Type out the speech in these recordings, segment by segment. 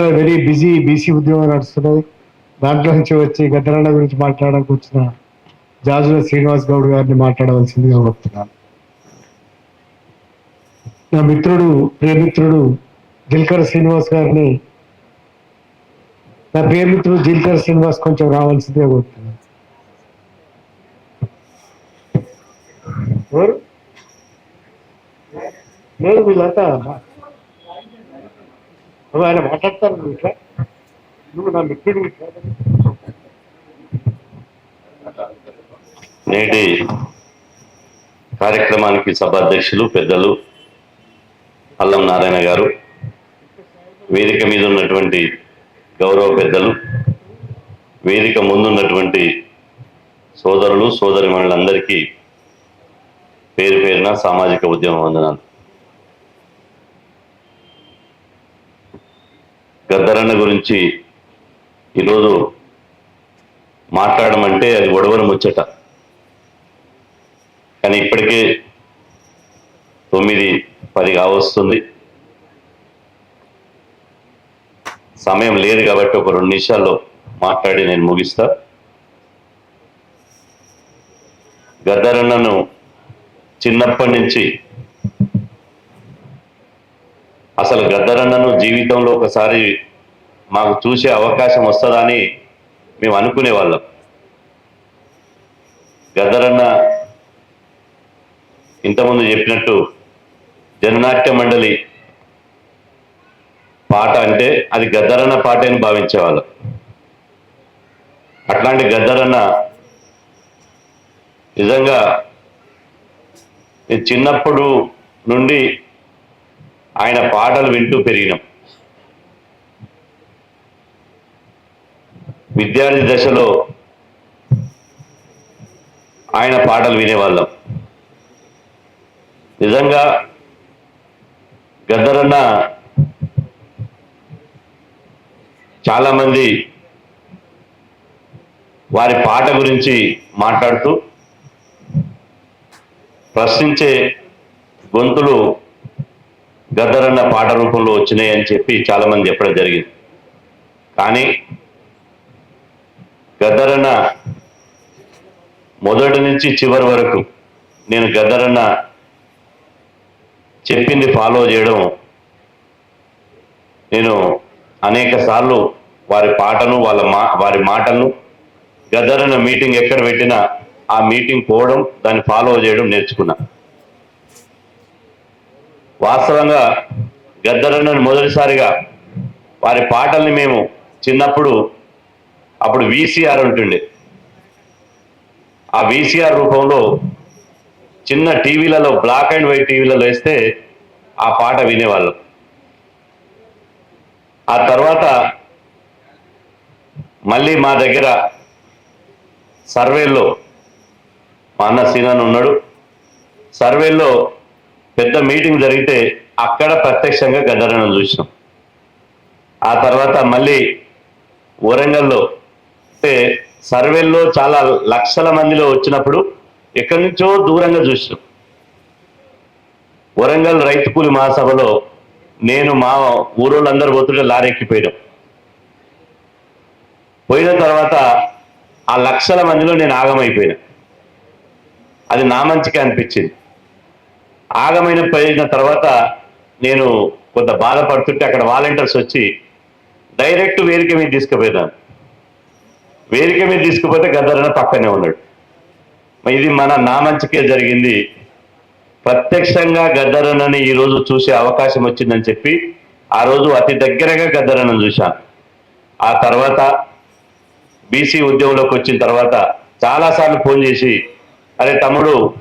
Telangana very busy BC ఉద్యమం నడుస్తున్నది. దాంట్లో నుంచి వచ్చి గద్దరన్న గురించి మాట్లాడడానికి వచ్చిన జాజుల శ్రీనివాస్ గౌడ్ గారిని మాట్లాడవలసిందిగా కోరుతున్నాను. నా మిత్రుడు ప్రియమిత్రుడు దిల్కర్ శ్రీనివాస్ గారిని నా ప్రియమిత్రుడు దిల్కర్ శ్రీనివాస్ కొంచెం రావాల్సిందిగా కోరుతున్నాను. ఎవరు? లేదు వీళ్ళంతా నువ్వు ఆయన మాట్లాడతాను నువ్వు నువ్వు నా మిత్రుడు నేటి కార్యక్రమానికి సభాధ్యక్షులు పెద్దలు అల్లం నారాయణ గారు వేదిక మీద ఉన్నటువంటి గౌరవ పెద్దలు వేదిక ముందున్నటువంటి సోదరులు సోదరిమణులందరికీ పేరు పేరున సామాజిక ఉద్యమ వందనాలు. గద్దరన్న గురించి ఈరోజు మాట్లాడమంటే అది గొడవలు ముచ్చట. కానీ ఇప్పటికే తొమ్మిది పది కావస్తుంది. సమయం లేదు కాబట్టి ఒక రెండు నిమిషాల్లో మాట్లాడి నేను ముగిస్తా. గద్దరన్నను చిన్నప్పటి నుంచి అసలు గద్దరన్నను జీవితంలో ఒకసారి మాకు చూసే అవకాశం వస్తుందని మేము అనుకునే వాళ్ళం. గద్దరన్న ఇంతకుముందు చెప్పినట్టు జననాట్య మండలి పాట అంటే అది గద్దరన్న పాట అని భావించేవాళ్ళం. అట్లాంటి గద్దరన్న నిజంగా చిన్నప్పుడు నుండి ఆయన పాటలు వింటూ పెరిగినాం. విద్యార్థి దశలో ఆయన పాటలు వినేవాళ్ళం. నిజంగా గద్దరన్న చాలామంది వారి పాట గురించి మాట్లాడుతూ ప్రశ్నించే గొంతులు గద్దరన్న పాట రూపంలో వచ్చినాయి అని చెప్పి చాలామంది చెప్పడం జరిగింది. కానీ గద్దరన్న మొదటి నుంచి చివరి వరకు నేను గద్దరన్న చెప్పింది ఫాలో చేయడం నేను అనేక సార్లు వారి పాటను వాళ్ళ మా వారి మాటలను గద్దరన్న మీటింగ్ ఎక్కడ పెట్టినా ఆ మీటింగ్ పోవడం దాన్ని ఫాలో చేయడం నేర్చుకున్నా. వాస్తవంగా గద్దరన్నను మొదటిసారిగా వారి పాటల్ని మేము చిన్నప్పుడు అప్పుడు వీసీఆర్ ఉంటుండే. ఆ వీసీఆర్ రూపంలో చిన్న టీవీలలో బ్లాక్ అండ్ వైట్ టీవీలలో వేస్తే ఆ పాట వినేవాళ్ళం. ఆ తర్వాత మళ్ళీ మా దగ్గర సర్వేలో మా అన్న సీనన్ ఉన్నాడు. సర్వేలో పెద్ద మీటింగ్ జరిగితే అక్కడ ప్రత్యక్షంగా గదరణం చూసినాం. ఆ తర్వాత మళ్ళీ వరంగల్లో అంటే సర్వేల్లో చాలా లక్షల మందిలో వచ్చినప్పుడు ఎక్కడి నుంచో దూరంగా చూసినాం. వరంగల్ రైతు కూలి మహాసభలో నేను మా ఊరోళ్ళందరూ పోతుంటే లారెక్కిపోయాం పోయిన తర్వాత ఆ లక్షల మందిలో నేను ఆగమైపోయినా. అది నా మంచిగా అనిపించింది. ఆగమైన పెరిగిన తర్వాత నేను కొంత బాధపడుతుంటే అక్కడ వాలంటీర్స్ వచ్చి డైరెక్ట్ వేదిక మీద తీసుకుపోయినాను వేదిక మీద తీసుకుపోతే గద్దరన్న పక్కనే ఉన్నాడు. ఇది మన నా మంచికే జరిగింది. ప్రత్యక్షంగా గద్దరన్నని ఈ రోజు చూసే అవకాశం వచ్చిందని చెప్పి ఆ రోజు అతి దగ్గరగా గద్దరన్నను చూశాను. ఆ తర్వాత బీసీ ఉద్యోగంలోకి వచ్చిన తర్వాత చాలాసార్లు ఫోన్ చేసి అరే తమ్ముడు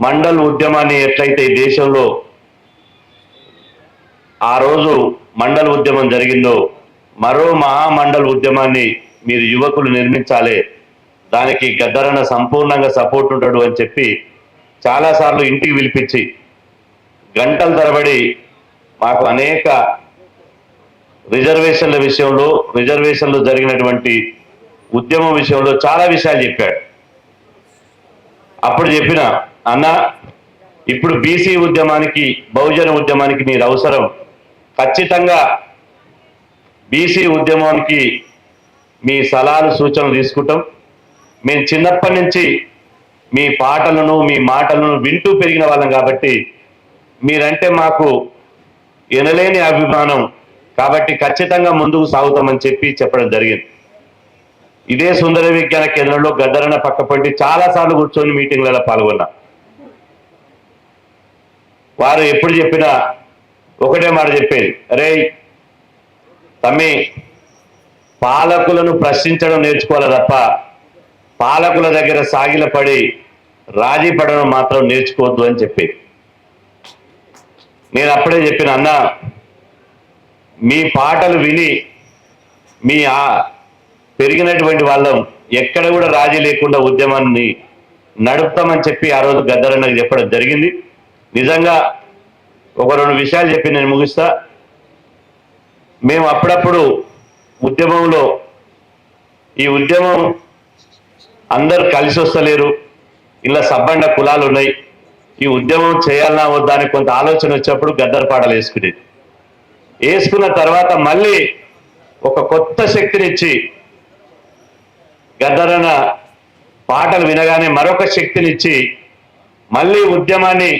మండల్ ఉద్యమాన్ని ఎట్లయితే ఈ దేశంలో ఆ రోజు మండల్ ఉద్యమం జరిగిందో మరో మహామండల్ ఉద్యమాన్ని మీరు యువకులు నిర్మించాలి. దానికి గద్దరన్న సంపూర్ణంగా సపోర్ట్ ఉంటాడు అని చెప్పి చాలాసార్లు ఇంటికి పిలిపించి గంటల తరబడి మాకు అనేక రిజర్వేషన్ల విషయంలో రిజర్వేషన్లు జరిగినటువంటి ఉద్యమం విషయంలో చాలా విషయాలు చెప్పాడు. అప్పుడు చెప్పిన అన్న ఇప్పుడు బీసీ ఉద్యమానికి బహుజన ఉద్యమానికి మీరు అవసరం. ఖచ్చితంగా బీసీ ఉద్యమానికి మీ సలహాలు సూచనలు తీసుకుంటాం. మేము చిన్నప్పటి నుంచి మీ పాటలను మీ మాటలను వింటూ పెరిగిన వాళ్ళం కాబట్టి మీరంటే మాకు ఎనలేని అభిమానం. కాబట్టి ఖచ్చితంగా ముందుకు సాగుతామని చెప్పి చెప్పడం జరిగింది. ఇదే సుందర విజ్ఞాన కేంద్రంలో గద్దరన్న పక్కపట్టి చాలా సార్లు కూర్చొని మీటింగ్లలో పాల్గొన్నా. వారు ఎప్పుడు చెప్పినా ఒకటే మాట చెప్పేది. అరే తమ్మి పాలకులను ప్రశ్నించడం నేర్చుకోవాలి తప్ప పాలకుల దగ్గర సాగిలపడి రాజీ పడడం మాత్రం నేర్చుకోవద్దు అని చెప్పేది. నేను అప్పుడే చెప్పిన అన్న మీ పాటలు విని మీ ఆ పెరిగినటువంటి వాళ్ళం ఎక్కడ కూడా రాజీ లేకుండా ఉద్యమాన్ని నడుపుతామని చెప్పి ఆ రోజు గద్దరన్నకు చెప్పడం జరిగింది. నిజంగా ఒక రెండు విషయాలు చెప్పి నేను ముగిస్తా. మేము అప్పుడప్పుడు ఉద్యమంలో ఈ ఉద్యమం అందరు కలిసి వస్తలేరు. ఇలా సబ్బండ కులాలు ఉన్నాయి. ఈ ఉద్యమం చేయాలన్నా వద్దా అని కొంత ఆలోచన వచ్చినప్పుడు గద్దర్ పాటలు వేసుకునేది. వేసుకున్న తర్వాత మళ్ళీ ఒక కొత్త శక్తినిచ్చి గద్దరన పాటలు వినగానే మరొక శక్తినిచ్చి మళ్ళీ ఉద్యమాన్ని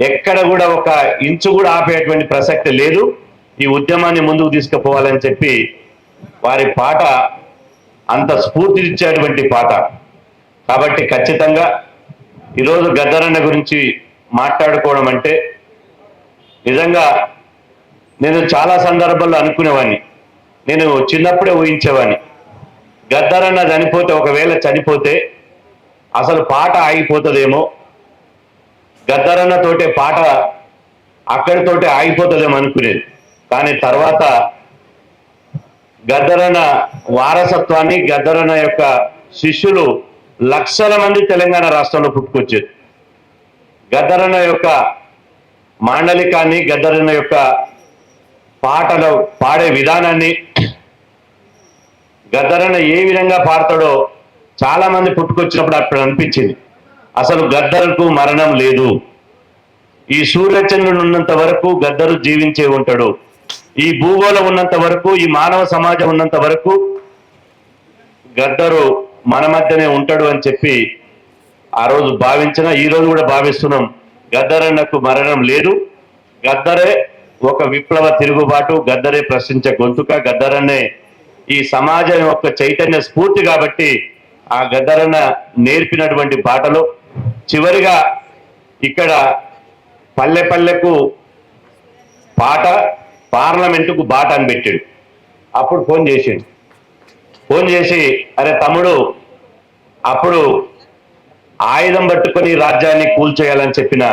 ఎక్కడ కూడా ఒక ఇంచు కూడా ఆపేటువంటి ప్రసక్తి లేదు. ఈ ఉద్యమాన్ని ముందుకు తీసుకుపోవాలని చెప్పి వారి పాట అంత స్ఫూర్తినిచ్చేటువంటి పాట. కాబట్టి ఖచ్చితంగా ఈరోజు గద్దరన్న గురించి మాట్లాడుకోవడం అంటే నిజంగా నేను చాలా సందర్భాల్లో అనుకునేవాడిని. నేను చిన్నప్పుడే ఊహించేవాడిని. గద్దరన్న చనిపోతే ఒకవేళ చనిపోతే అసలు పాట ఆగిపోతుందేమో? గద్దరన్నతోటే పాట అక్కడితోటే ఆగిపోతుందేమో అనుకునేది. కానీ తర్వాత గద్దరన్న వారసత్వాన్ని గద్దరన్న యొక్క శిష్యులు లక్షల మంది తెలంగాణ రాష్ట్రంలో పుట్టుకొచ్చారు గద్దరన్న యొక్క మాండలికాన్ని గద్దరన్న యొక్క పాటలు పాడే విధానాన్ని గద్దరన్న ఏ విధంగా పాడతాడో చాలా మంది పుట్టుకొచ్చినప్పుడు అప్పుడు అనిపించింది. అసలు గద్దరకు మరణం లేదు. ఈ సూర్యచంద్రుడు ఉన్నంత వరకు గద్దరు జీవించే ఉంటాడు. ఈ భూగోళం ఉన్నంత వరకు ఈ మానవ సమాజం ఉన్నంత వరకు గద్దరు మన మధ్యనే ఉంటాడు అని చెప్పి ఆ రోజు భావించిన ఈ రోజు కూడా భావిస్తున్నాం. గద్దరన్నకు మరణం లేదు. గద్దరే ఒక విప్లవ తిరుగుబాటు గద్దరే ప్రశ్నించే గొంతుక గద్దరన్నే ఈ సమాజం యొక్క చైతన్య స్ఫూర్తి కాబట్టి ఆ గద్దరన్న నేర్పినటువంటి పాటలు చివరిగా ఇక్కడ పల్లె పల్లెకు పాట పార్లమెంటుకు బాట అని పెట్టాడు. అప్పుడు ఫోన్ చేసిండు. ఫోన్ చేసి అరే తమ్ముడు అప్పుడు ఆయుధం పట్టుకొని రాజ్యాన్ని కూల్చేయాలని చెప్పిన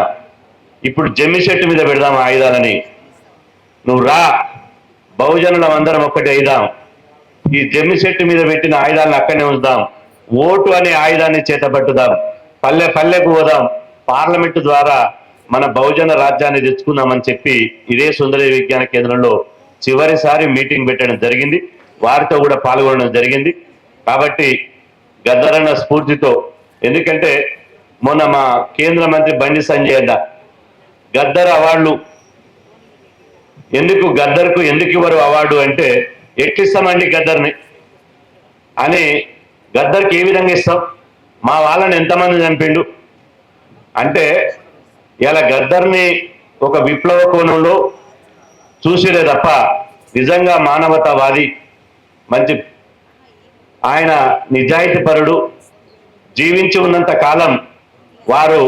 ఇప్పుడు జమ్మి చెట్టు మీద పెడదాం ఆయుధాలని. నువ్వు రా బహుజనులం అందరం ఒక్కటి అయిదాం. ఈ జమ్మి చెట్టు మీద పెట్టిన ఆయుధాలను అక్కడనే ఉంచుదాం. ఓటు అనే ఆయుధాన్ని చేతపట్టుదాం పల్లె పల్లెకు పోదాం. పార్లమెంటు ద్వారా మన బహుజన రాజ్యాన్ని తెచ్చుకుందామని చెప్పి ఇదే సుందర విజ్ఞాన కేంద్రంలో చివరిసారి మీటింగ్ పెట్టడం జరిగింది. వారితో కూడా పాల్గొనడం జరిగింది. కాబట్టి గద్దరన్న స్ఫూర్తితో ఎందుకంటే మొన్న మా కేంద్ర మంత్రి బండి సంజయ్ అన్న గద్దర్ అవార్డులు ఎందుకు గద్దర్కు ఎందుకు ఇవ్వరు అవార్డు అంటే ఎట్లిస్తామండి గద్దర్ని. అని గద్దర్కి ఏ విధంగా ఇస్తాం? మా వాళ్ళని ఎంతమంది చంపిండు? అంటే ఇలా గద్దర్ని ఒక విప్లవ కోణంలో చూసిరే తప్ప నిజంగా మానవతావాది మంచి ఆయన నిజాయితీపరుడు జీవించి ఉన్నంత కాలం వారు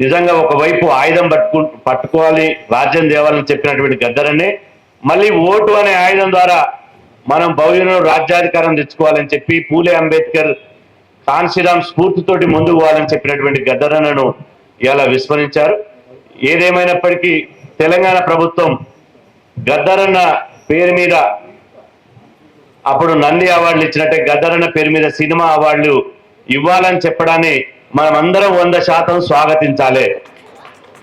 నిజంగా ఒకవైపు ఆయుధం పట్టుకు పట్టుకోవాలి రాజ్యం తేవాలని చెప్పినటువంటి గద్దరనే మళ్ళీ ఓటు అనే ఆయుధం ద్వారా మనం భవ్యంలో రాజ్యాధికారం తెచ్చుకోవాలని చెప్పి పూలే అంబేద్కర్ కాన్సీరామ్ స్ఫూర్తితోటి ముందుకు పోవాలని చెప్పినటువంటి గద్దరన్నను ఇలా విస్మరించారు. ఏదేమైనప్పటికీ తెలంగాణ ప్రభుత్వం గద్దరన్న పేరు మీద అప్పుడు నంది అవార్డులు ఇచ్చినట్టే గద్దరన్న పేరు మీద సినిమా అవార్డులు ఇవ్వాలని చెప్పడాన్ని మనం అందరం వంద శాతం స్వాగతించాలి.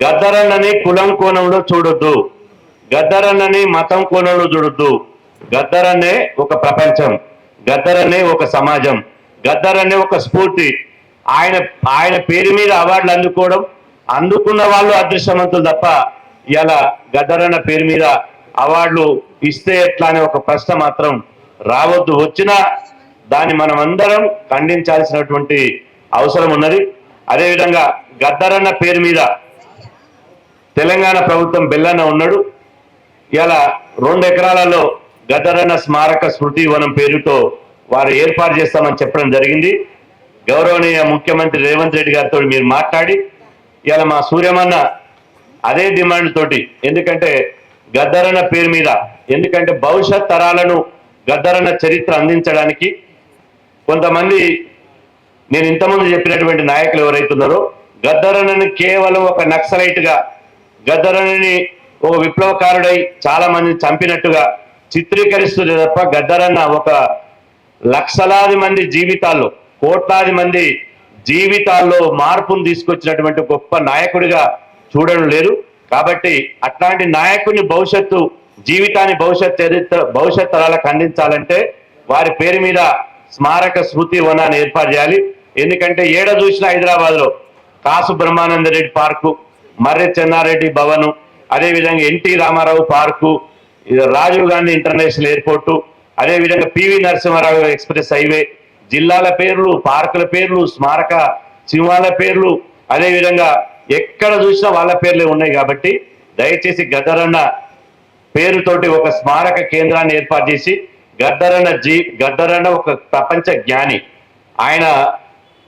గద్దరన్నని కులం కోణంలో చూడొద్దు. గద్దరన్నని మతం కోణంలో చూడొద్దు. గద్దర్ అనే ఒక ప్రపంచం గద్దర్ అనే ఒక సమాజం గద్దర్ అనే ఒక స్ఫూర్తి. ఆయన ఆయన పేరు మీద అవార్డులు అందుకోవడం అందుకున్న వాళ్ళు అదృష్టవంతులు తప్ప ఇలా గద్దరన్న పేరు మీద అవార్డులు ఇస్తే ఎట్లా అనే ఒక ప్రశ్న మాత్రం రావద్దు. వచ్చినా దాన్ని మనం అందరం ఖండించాల్సినటువంటి అవసరం ఉన్నది. అదేవిధంగా గద్దరన్న పేరు మీద తెలంగాణ ప్రభుత్వం బెల్లన్న ఉన్నాడు. ఇలా రెండు ఎకరాలలో గద్దరన్న స్మారక స్మృతి వనం పేరుతో వారు ఏర్పాటు చేస్తామని చెప్పడం జరిగింది. గౌరవనీయ ముఖ్యమంత్రి రేవంత్ రెడ్డి గారితో మీరు మాట్లాడి ఇలా మా సూర్యమన్న అదే డిమాండ్ తోటి ఎందుకంటే గద్దరన్న పేరు మీద ఎందుకంటే భవిష్యత్ తరాలను గద్దరన్న చరిత్ర అందించడానికి కొంతమంది నేను ఇంతకుముందు చెప్పినటువంటి నాయకులు ఎవరైతున్నారో గద్దరన్నని కేవలం ఒక నక్సలైట్గా గద్దరన్నని ఒక విప్లవకారుడై చాలా మందిని చంపినట్టుగా చిత్రీకరిస్తుంది తప్ప గద్దరన్న ఒక లక్షలాది మంది జీవితాల్లో కోట్లాది మంది జీవితాల్లో మార్పును తీసుకొచ్చినటువంటి గొప్ప నాయకుడిగా చూడడం లేదు. కాబట్టి అట్లాంటి నాయకుని భవిష్యత్తు జీవితాన్ని భవిష్యత్ చరిత్ర భవిష్యత్ తరాలకు అందించాలంటే వారి పేరు మీద స్మారక స్మృతి వనాన్ని ఏర్పాటు చేయాలి. ఎందుకంటే ఏడ చూసిన హైదరాబాద్లో కాసు బ్రహ్మానంద రెడ్డి పార్కు మర్రి చెన్నారెడ్డి భవను అదేవిధంగా NT Rama Rao park Rajiv Gandhi international airport. అదేవిధంగా పివి నరసింహారావు ఎక్స్ప్రెస్ హైవే. జిల్లాల పేర్లు పార్కుల పేర్లు స్మారక సింహాల పేర్లు అదేవిధంగా ఎక్కడ చూసినా వాళ్ళ పేర్లే ఉన్నాయి కాబట్టి దయచేసి గద్దరన్న పేరుతోటి ఒక స్మారక కేంద్రాన్ని ఏర్పాటు చేసి గద్దరన్న జీ గద్దరన్న ఒక ప్రపంచ జ్ఞాని. ఆయన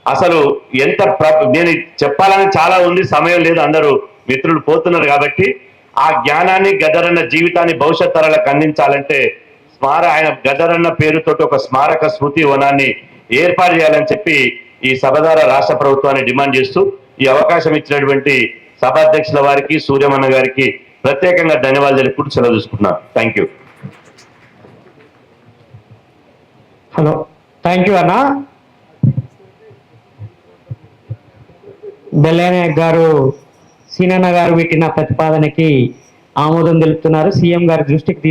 అసలు ఎంత ప్ర- నేను చెప్పాలని చాలా ఉంది సమయం లేదు అందరూ మిత్రులు పోతున్నారు కాబట్టి ఆ జ్ఞానాన్ని గదరన్న జీవితాన్ని భవిష్యత్ తరాలకు అందించాలంటే స్మార ఆయన గదరన్న పేరుతోటి ఒక స్మారక స్మృతి వనాన్ని ఏర్పాటు చేయాలని చెప్పి ఈ సభ ద్వారా రాష్ట్ర ప్రభుత్వాన్ని డిమాండ్ చేస్తూ ఈ అవకాశం ఇచ్చినటువంటి సభాధ్యక్షుల వారికి సూర్యమన్న గారికి ప్రత్యేకంగా ధన్యవాదాలు తెలుపుకుంటూ సెలవు చూసుకుంటున్నాను thank you hello thank you అన్న. బెల్లయ్య గారు సీనన్న గారు పెట్టిన ప్రతిపాదనకి ఆమోదం తెలుపుతున్నారు. సీఎం గారి దృష్టికి